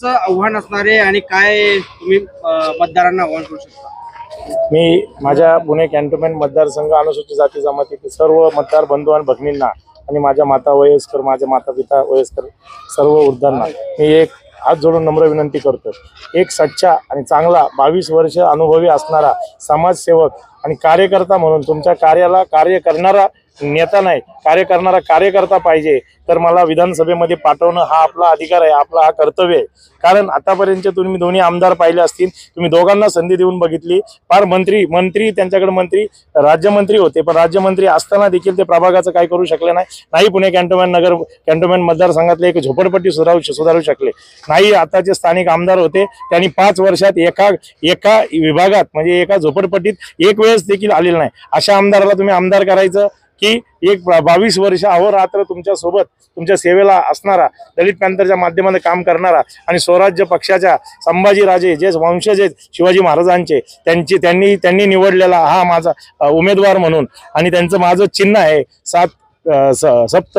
आव्हान असणार आहे आणि काय तुम्ही मतदारांना आव्हान करू शकता? मी माझ्या पुणे कॅन्टोन्मेंट मतदारसंघ अनुसूचित जाती जमातीतील सर्व मतदार बंधू आणि भगिनींना आणि माझ्या माता वयस्कर माझ्या माता पिता वयस्कर सर्व वृद्धांना मी एक हात जोडून नम्र विनंती करतो एक सच्चा आणि चांगला बावीस वर्ष अनुभवी असणारा समाजसेवक आणि कार्यकर्ता म्हणून तुमच्या कार्याला कार्य करणारा नेता नाही कार्य करणारा कार्यकर्ता पाहिजे. तर मला विधानसभेमध्ये पाठवणं हा आपला अधिकार आहे आपला हा कर्तव्य आहे. कारण आतापर्यंत तुम्ही दोन्ही आमदार पाहिले असतील तुम्ही दोघांना संधी देऊन बघितली. फार मंत्री मंत्री त्यांच्याकडे मंत्री राज्यमंत्री होते. पण राज्यमंत्री असताना देखील ते प्रभागाचं काय करू शकले नाही. नाही पुणे कॅन्टोनमेंट नगर कॅन्टोनमेंट मतदारसंघातले एक झोपडपट्टी सुधारू सुधारू शकले. नाही आताचे स्थानिक आमदार होते. त्यांनी पाच वर्षात एका एका विभागात म्हणजे एका झोपडपट्टीत एक वेळ वेळेस देखील आलेलं नाही. अशा आमदाराला तुम्ही आमदार करायचं की एक बावीस वर्ष अहोरात्र तुमच्यासोबत तुमच्या सेवेला असणारा दलित पॅंथरच्या माध्यमाने काम करणारा आणि स्वराज्य पक्षाच्या संभाजीराजे जे वंशज आहेत शिवाजी महाराजांचे त्यांची त्यांनी त्यांनी निवडलेला हा माझा उमेदवार म्हणून. आणि त्यांचं माझं चिन्ह आहे सात स- सप्त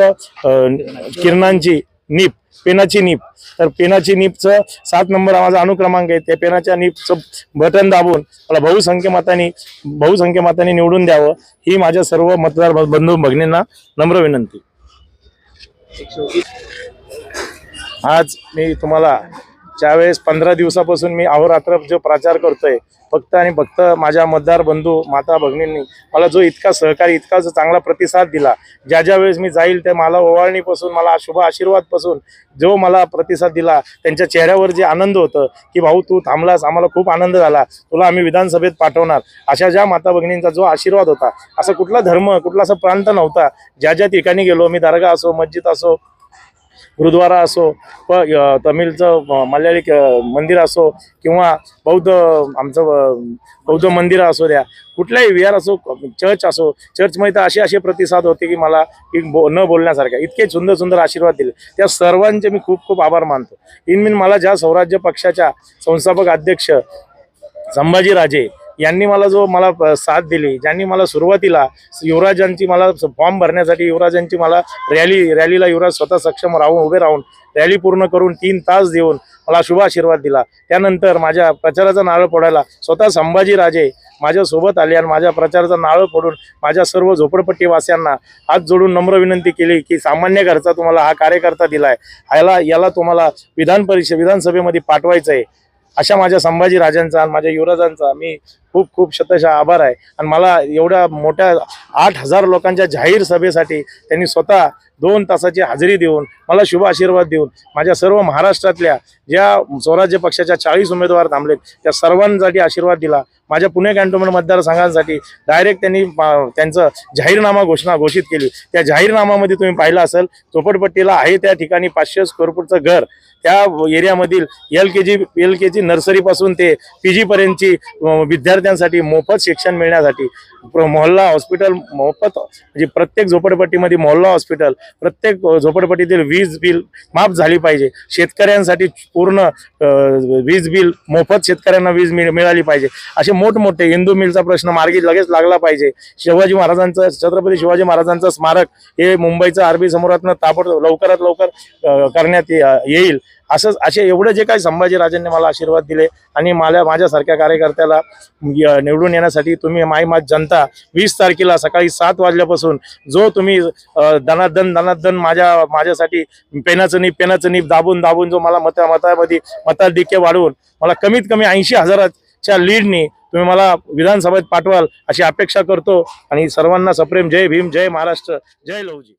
किरणांची नीप पेनाची नीप. तर पेनाची नीपचं सात नंबर हा माझा अनुक्रमांक आहे. त्या पेनाच्या नीपचं बटन दाबून मला बहुसंख्य मतांनी बहुसंख्य मतांनी निवडून द्यावं. ही माझ्या सर्व मतदार बंधू भगिनींना नम्र विनंती. आज मी तुम्हाला ज्यावेळेस पंधरा दिवसापासून मी अहोरात्र जो प्रचार करतोय फक्त आणि फक्त माझ्या मतदार बंधू माता भगिनींनी मला जो इतका सहकारी इतका जो चांगला प्रतिसाद दिला ज्या ज्या वेळेस मी जाईल त्या मला ओवाळणीपासून मला शुभ आशीर्वादपासून जो मला प्रतिसाद दिला त्यांच्या चेहऱ्यावर जे आनंद होतं की भाऊ तू थांबलास आम्हाला खूप आनंद झाला तुला आम्ही विधानसभेत पाठवणार अशा ज्या माता भगिनींचा जो आशीर्वाद होता असा कुठला धर्म कुठला असा प्रांत नव्हता ज्या ज्या ठिकाणी गेलो मी दर्गा असो मस्जिद असो गुरुद्वारा असो प तमिळचं मल्याळी मंदिर असो किंवा बौद्ध आमचं बौद्ध मंदिर असो द्या कुठल्याही विहार असो चर्च असो चर्चमध्ये तर असे असे प्रतिसाद होते की मला की बो न बोलण्यासारख्या इतके सुंदर सुंदर आशीर्वाद दिले. त्या सर्वांचे मी खूप खूप आभार मानतो. इन मीन मला ज्या स्वराज्य पक्षाच्या संस्थापक अध्यक्ष संभाजीराजे यांनी मला जो मला प- साथ दिली ज्यांनी मला सुरुवातीला युवराजांची मला फॉर्म भरण्यासाठी युवराजांची मला रॅली रॅलीला युवराज स्वतः सक्षम राहून उभे राहून रॅली पूर्ण करून तीन तास देऊन मला शुभ आशीर्वाद दिला. त्यानंतर माझ्या प्रचाराचा नारळ पडायला स्वतः संभाजीराजे माझ्यासोबत आले आणि माझ्या प्रचाराचा नारळ पडून माझ्या सर्व झोपडपट्टीवासियांना हात जोडून नम्र विनंती केली की सामान्य घरचा तुम्हाला हा कार्यकर्ता दिला आहे ह्याला याला तुम्हाला विधान परिषद विधानसभेमध्ये पाठवायचं आहे अशा माझ्या संभाजी राजांचा आणि माझ्या युवराजांचा मी खूप खूप शतशः आभार आहे. आणि मला एवढ्या मोठ्या आठ हजार लोकांच्या जाहीर सभेसाठी त्यांनी स्वतः दोन तासाची हजेरी देऊन मला शुभ आशीर्वाद देऊन माझ्या सर्व महाराष्ट्रातल्या ज्या स्वराज्य पक्षाच्या चाळीस उमेदवार थांबलेत त्या सर्वांसाठी आशीर्वाद दिला. माझ्या पुणे कॅन्टोन्मेंट मतदारसंघांसाठी डायरेक्ट त्यांनी त्यांचं जाहीरनामा घोषणा घोषित केली. त्या जाहीरनामामध्ये तुम्ही पाहिलं असेल चोपडपट्टीला आहे त्या ठिकाणी पाचशे स्क्वेअर फूटचं घर. त्या एरियामधील एल के जी एल के जी नर्सरीपासून ते पी जीपर्यंतची विद्यार्थ्यांसाठी मोफत शिक्षण मिळण्यासाठी मोहल्ला हॉस्पिटल मोफत म्हणजे प्रत्येक झोपडपट्टीमध्ये मोहल्ला हॉस्पिटल प्रत्येक झोपडपट्टीतील वीज बिल माफ झाली पाहिजे. शेतकऱ्यांसाठी पूर्ण वीज बिल मोफत शेतकऱ्यांना वीज मिळ- मिळाली पाहिजे. असे मोठमोठे हिंदू मिलचा प्रश्न मार्गी लगेच लागला पाहिजे. शिवाजी महाराजांचं छत्रपती शिवाजी महाराजांचं स्मारक हे मुंबईचं अरबी समोरातनं ताबडतोब लवकरात लवकर करण्यात ये- येईल. असंच असे एवढे जे काही संभाजीराजांनी मला आशीर्वाद दिले आणि मला माझ्यासारख्या कार्यकर्त्याला निवडून येण्यासाठी तुम्ही माई जनता वीस तारखेला सकाळी सात वाजल्यापासून जो तुम्ही अं, दनादन दनादन माझ्या माझ्यासाठी पेनाचं नीप पेनाचं नीप दाबून दाबून जो मला मता मतामध्ये मताधिक्य वाढवून मला कमीत कमी ऐंशी हजारात च्या लीडनी तुम्ही मला विधानसभेत पाठवाल अशी अपेक्षा करतो. आणि सर्वांना सप्रेम. जय भीम जय महाराष्ट्र जय लवजी